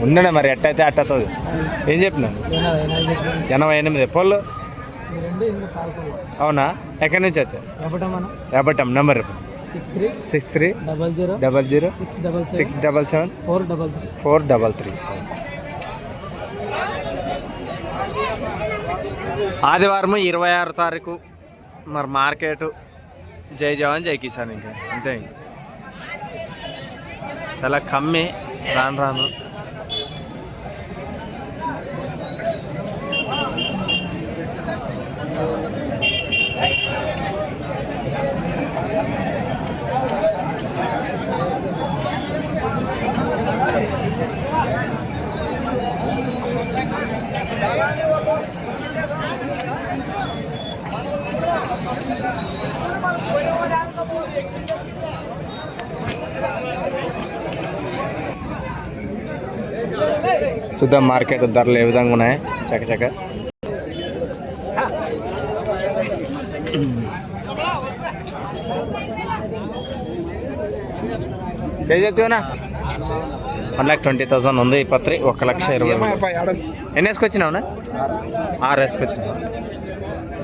ఉండనే మరి ఎట్టయితే అట్టవుతుంది. ఏం చెప్పినాను ఎనభై ఎనిమిది. పొల్లు? అవునా? ఎక్కడి నుంచి వచ్చారు ఏపట్టం number six three double zero double zero six double six double seven four double four double three ఆదివారం ఇరవై ఆరు తారీఖు. మరి మార్కెట్. జై జవాన్ జై కిసాన్ ఇంకా. అంతే ఇంకా. చాలా కమ్మి. రాను రాను. చూద్దాం మార్కెట్ ధరలు ఏ విధంగా ఉన్నాయి? చకచక కేజీ ఎక్కువనా వన్ ల్యాక్ ట్వంటీ థౌసండ్ ఉంది ఈ పత్రి ఒక లక్ష ఇరవై. ఎన్ని వేసుకొచ్చినావునా? ఆరు వేసుకొచ్చినావు.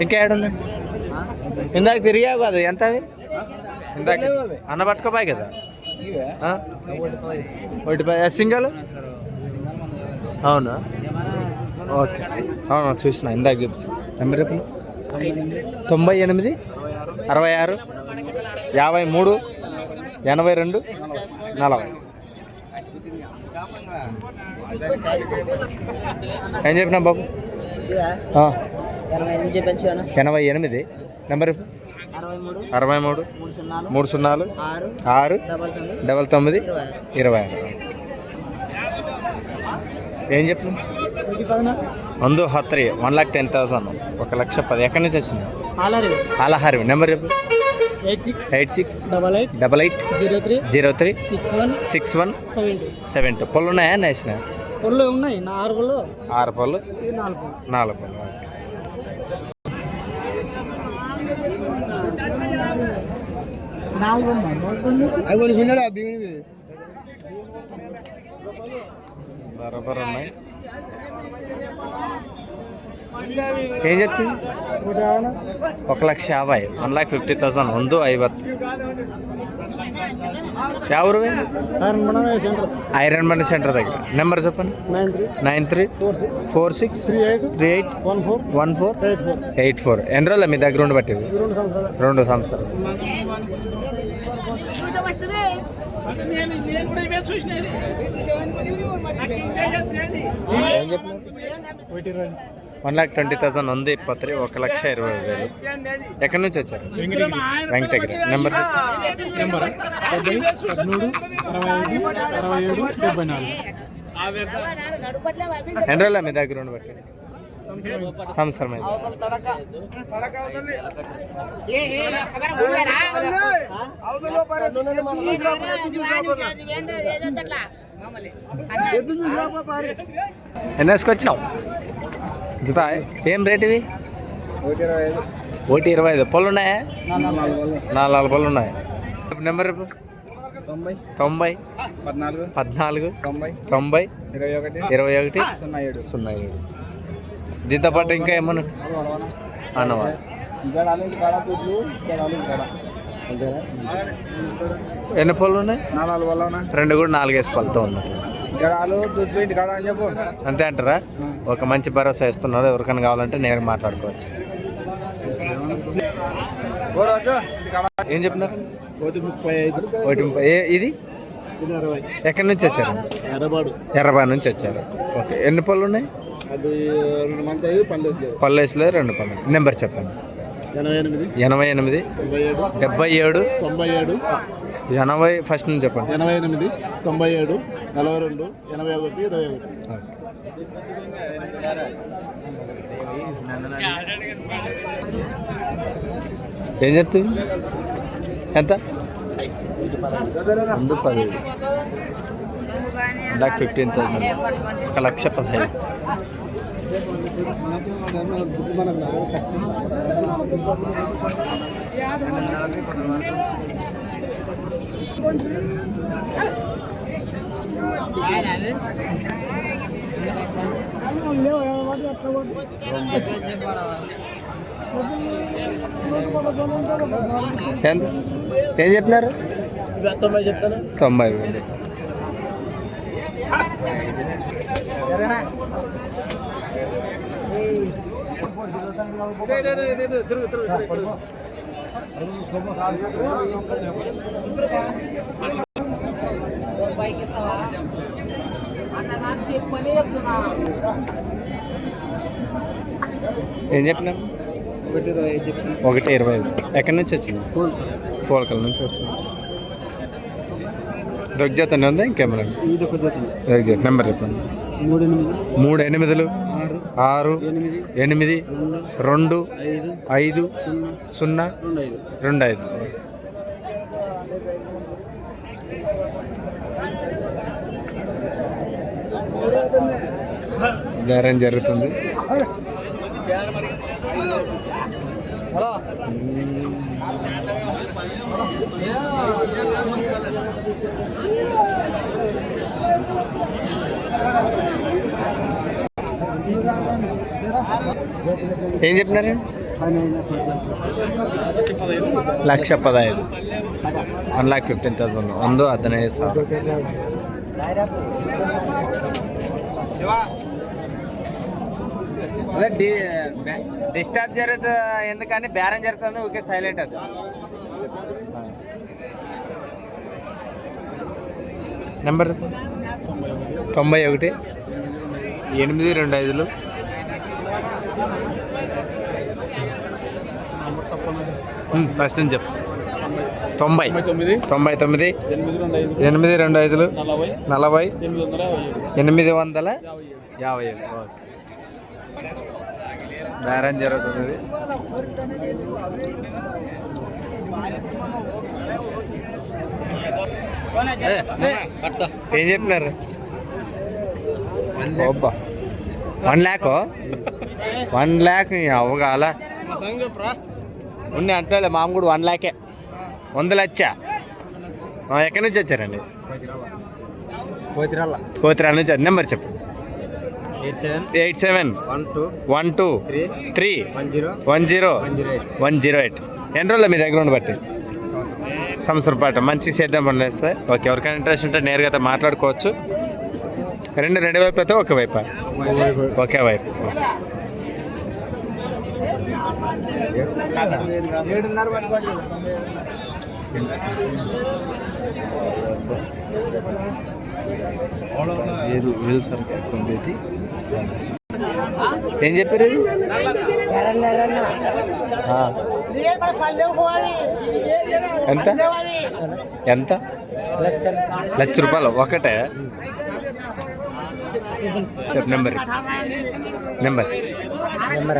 ఇంకా ఏడున్నాయి ఇందాక తిరిగావు కదా ఎంత అవి ఇందాక అన్న పట్టుకోపాయి కదా? ఒకటి సింగల్? అవునా? ఓకే. అవును చూసిన ఇందాక చూపించిన నెంబర్ చెప్పు. తొంభై ఎనిమిది అరవై ఆరు యాభై మూడు ఎనభై రెండు నలభై. ఏం చెప్పినా బాబు? ఎనభై ఎనిమిది. నెంబర్. అరవై మూడు మూడు సున్నాలు ఆరు డబల్ తొమ్మిది ఇరవై ఆరు. ఏం చెప్పు ఒకటి పదన మందు హత్రి వన్ లాక్ టెన్ థౌసండ్ ఒక లక్ష పది. ఎక్కడి నుంచి వచ్చింది ఆలహారి. నెంబర్ చెప్పు. Eight six eight six double eight double eight zero three zero three six one six one seven two. Seven two. పళ్ళు ఉన్నాయా? నేసిన పొల్లు ఉన్నాయి. నా ఆరు పొల్లు. ఆరు పళ్ళు నాలుగు పొల్లు. నాలుగు పళ్ళు. నాలుగు అవి విన్నాడా రబ్బర్ ఉన్నాయి. ఏం చెప్తుంది? ఒక లక్ష యాభై వన్ లాక్ ఫిఫ్టీ థౌసండ్ ముందు ఐవత్. ఎవరు ఐరన్ బండి సెంటర్. దగ్గర. నెంబర్ చెప్పండి. Nine three. Four six. Three eight. Three eight. One four. One four. Eight four. ఎన్ని రోజులు మీ దగ్గర ఉండి పట్టింది? రెండు సంవత్సరాలు. నేను కూడా ఏం చెప్పినావు వన్ ల్యాక్ ట్వంటీ థౌసండ్ ఉంది పత్రి ఒక లక్ష ఇరవై వేలు. ఎక్కడి నుంచి వచ్చారు? వెంకటగిరి. నెంబర్ నెంబర్ డెబ్బై పదమూడు అరవై ఐదు అరవై ఏడు డెబ్బై నాలుగు. ఎన్ని రోజులు మీ దగ్గర ఉండి పట్టి సంవత్సరం ఎన్ని వేసుకొచ్చినావు జుతా ఏం రేట్ ఇవి? ఒకటి ఇరవై ఐదు. పళ్ళు ఉన్నాయా? నాలుగు నాలుగు పళ్ళు ఉన్నాయి? నెంబర్ చెప్పు. తొంభై. తొంభై. పద్నాలుగు. పద్నాలుగు. తొంభై. తొంభై. ఇరవై ఒకటి. ఇరవై ఒకటి. సున్నా ఏడు. సున్నా ఏడు. దీంతో పాటు ఇంకా ఏమన్నా? అన్నవా ఎన్ని పళ్ళు ఉన్నాయి? నాలుగు రెండు కూడా నాలుగేసి పళ్ళతో ఉన్నట్టు అంతే అంటారా? ఒక మంచి భరోసా ఇస్తున్నారు. ఎవరికైనా కావాలంటే నేను మాట్లాడుకోవచ్చు. ఏం చెప్పినారు? ఒకటి ముప్పై ఇది? ఎక్కడి నుంచి వచ్చారు? ఎర్రబాడు. ఎర్రబాయి నుంచి వచ్చారు. ఓకే ఎన్ని పళ్ళు ఉన్నాయి? లేదు పళ్ళేసిలో రెండు పళ్ళు. నెంబర్ చెప్పండి. ఎనభై ఎనిమిది. ఎనభై ఎనిమిది. తొంభై ఏడు. డెబ్బై ఏడు. తొంభై ఏడు. ఎనభై ఫస్ట్ నుంచి చెప్పండి. ఎనభై ఎనిమిది. తొంభై ఏడు. నలభై రెండు. ఎనభై ఒకటి. ఇరవై ఒకటి. ఏం చెప్తుంది? ఎంత? ముందు పది లాక్ ఫిఫ్టీన్ థౌసండ్ ఒక లక్ష పదహైదు ఎంత? ఏం చెప్పినారు? తొంభై చెప్తాను తొంభై వేలు. ఏం చెప్పినా ఒకటి ఇరవై ఐదు. ఎక్కడి నుంచి వచ్చింది? పోలకల్ నుంచి వచ్చింది. దొగ్జతనే ఉందా ఇంకేమైనా? ఇది నెంబర్ చెప్పండి. మూడు ఎనిమిది మూడు ఎనిమిదిలు. ఆరు. ఎనిమిది. రెండు. ఐదు. సున్నా. రెండు ఐదు. రెండు ఐదు. బేరం జరుగుతుంది. ఏం చెప్పినారు లక్ష పదహైదు వన్ ల్యాక్ ఫిఫ్టీన్ థౌసండ్ ಒಂದು ಹದಿನೈದು ಸಾವಿರ అదే డిస్టర్బ్ జరుగుతుంది ఎందుకని బేరం జరుగుతుంది ఓకే సైలెంట్ అది. నెంబర్? తొంభై ఒకటి. ఎనిమిది రెండు ఐదులు. ఫస్ట్ నుంచి చెప్పు. తొంభై. తొమ్మిది. తొంభై తొమ్మిది. ఎనిమిది రెండు ఐదు. ఎనిమిది రెండు ఐదులు. నలభై. నలభై. ఎనిమిది వందల యాభై ఏడు. ఓకే. బేరం జరుగుతుంది. ఏం చెప్పినారు? వన్ ల్యాక్ వన్ ల్యాక్ అవగాల. ఉన్నాయి అంటే మామ కూడా వన్ ల్యాకే వంద లక్ష ఆ, ఎక్కడి నుంచి వచ్చారండి? పోతిరాల. కోతిరాల నుంచి నెంబర్ చెప్పు. Eight seven one two one two three one zero one zero one zero eight. ఎన్ని రోజులు మీ దగ్గర బట్టి? సంవత్సరం పాటు. మంచి సేద్యం పనులు వేస్తాయి ఓకే ఎవరికైనా ఇంట్రెస్ట్ ఉంటే నేరుగా అయితే మాట్లాడుకోవచ్చు. రెండు రెండు వైపు అయితే ఒక వైపు? ఒకే వైపు. ఏడున్నర వీలు వీలు సరుకు కొందేది ఏం చెప్పారు? ఎంత? ఎంత? లక్ష రూపాయలు ఒకటే? Number. Number. Number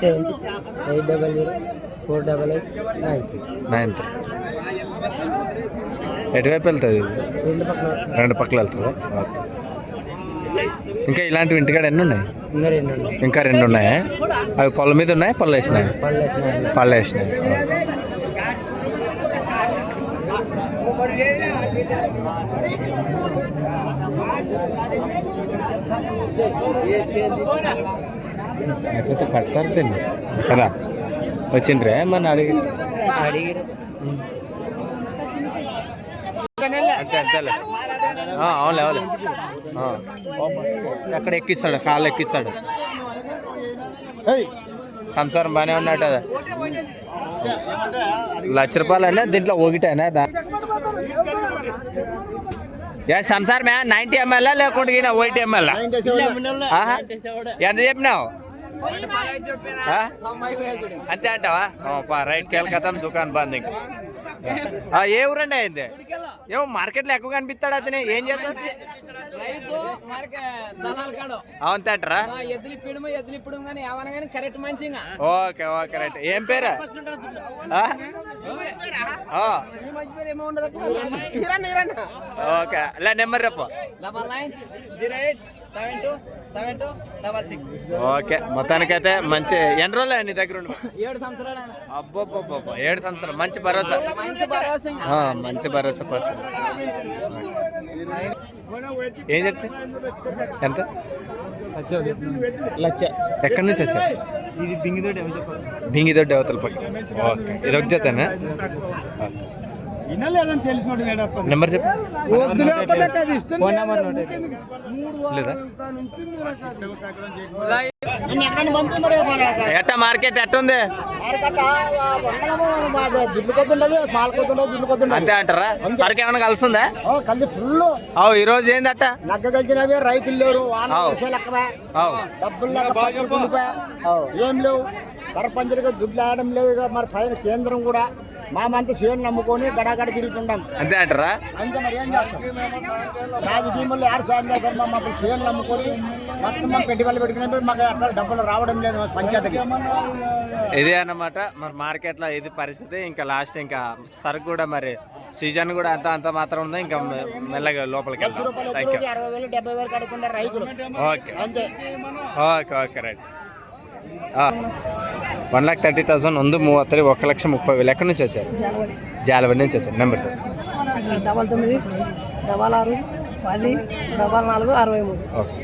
seven six eight double zero. Four double eight nine nine three. ఎటువైపు వెళ్తుంది? రెండు పక్కన రెండు పక్కల వెళ్తుందా ఓకే. ఇంకా ఇలాంటివి ఇంటికాడ ఎన్ని ఉన్నాయి? ఇంకా రెండు ఉన్నాయి. ఇంకా రెండు ఉన్నాయా? అవి పొల మీద ఉన్నాయి? పళ్ళు వేసినాయి పళ్ళు వేసినాయి. పళ్ళు వేసినాయి. లేకపోతే కడతారు తిని కదా? వచ్చిండ్రే? మన అడిగి అడిగిరు అంతే అంతేలే ఆ, అవునులే అవునులే. ఆ. ఎక్కడ ఎక్కిస్తాడు? కాళ్ళు ఎక్కిస్తాడు. సంసారం బాగానే ఉన్నట్టు అదా. లక్ష రూపాయలు అనే దీంట్లో ఒకటేనా దా ఏ సంసారం నైంటీ ఎంఎల్ లేకుంటే ఈయన ఒకటి ఎంఎల్ ఎంత చెప్పినావు? అంతే అంటావా? రైట్ కేల్కతాం దుకాణం బంద్ ఇంకా. ఆ, ఏ ఊరండి అయింది? ఏమో మార్కెట్లో ఎక్కువ కనిపిస్తాడు అతని. ఏం చేస్తాడు? అవును తేటరా ఓకే ఓకే రైట్. ఏం పేరు? ఓకే లే నెంబర్ రేపు double nine zero eight okay మొత్తానికైతే మంచి ఎన్ని రోజులు నీ దగ్గర ఉండి? ఏడు సంవత్సరాలు. అబ్బో ఏడు సంవత్సరం మంచి భరోసా. మంచి భరోసా ఆ, మంచి భరోసా పర్సన్. ఏం చెప్తే? ఎంత? లక్ష ఎక్కడి నుంచి వచ్చారు? ఇది బింగితో బింగిదొడ్డి అవతల పక్క ఓకే ఇది ఒక జతనా? వినలేదని తెలిసినట్టు మేడప్ప నెంబర్ చెప్పు. ఫోన్ నెంబర్ లేదా? ఎట్ట మార్కెట్ అంతే అంటారా? సరికి ఏమైనా కలుస్తుందా? కల్లి ఫుల్ అవు ఈ రోజు ఏందట నగ్గ కలిసినవి రైతులు లేరు డబ్బులు. ఏం లేవు. సర్పంచులుగా దుడ్లు ఆడడం లేదు ఇక మరి పైన కేంద్రం కూడా. మా మంత చేను నమ్ముకొని గడాగడ తిరుగుతుంటాం అంతే అంటారా? అంతే మరి ఏం చేస్తాం? రాజకీయంలో ఆరు చేస్తారు మా మాకు చేను నమ్ముకొని మొత్తం మా పెట్టుబడులు పెట్టుకున్నప్పుడు మాకు అసలు డబ్బులు రావడం లేదు మా పంచాయతీకి. ఇదే అన్నమాట. మరి మార్కెట్లో ఇది పరిస్థితి. ఇంకా లాస్ట్ ఇంకా సరుకు కూడా మరి సీజన్ కూడా అంత అంత మాత్రం ఉంది. ఇంకా మెల్లగా లోపలికి వేలు కడుతున్నారు రైతులు. ఓకే. అంతే. ಓಕೆ ಓಕೆ ರೈಟ್ ಹಾಂ ಒನ್ ಲ್ಯಾಕ್ ತರ್ಟಿ ತೌಸಂಡ್ ಒಂದು ಮೂವತ್ತರಿ ఒక లక్ష ముప్పై వేలు ఎక్కడి నుంచి వచ్చారు జాలవరి నుంచి వచ్చారు నెంబర్ సార్ డబల్ తొమ్మిది డబల్ ఆరు పది డబల్ నాలుగు అరవై మూడు ఓకే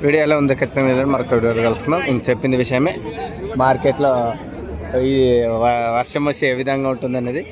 వీడియో ఎలా ఉంది ఖచ్చితంగా మరొక వీడియో కలుసుకుందాం. ఇంక చెప్పింది విషయమే. మార్కెట్లో ఈ వ- వర్షం వచ్చి ఏ విధంగా ఉంటుందనేది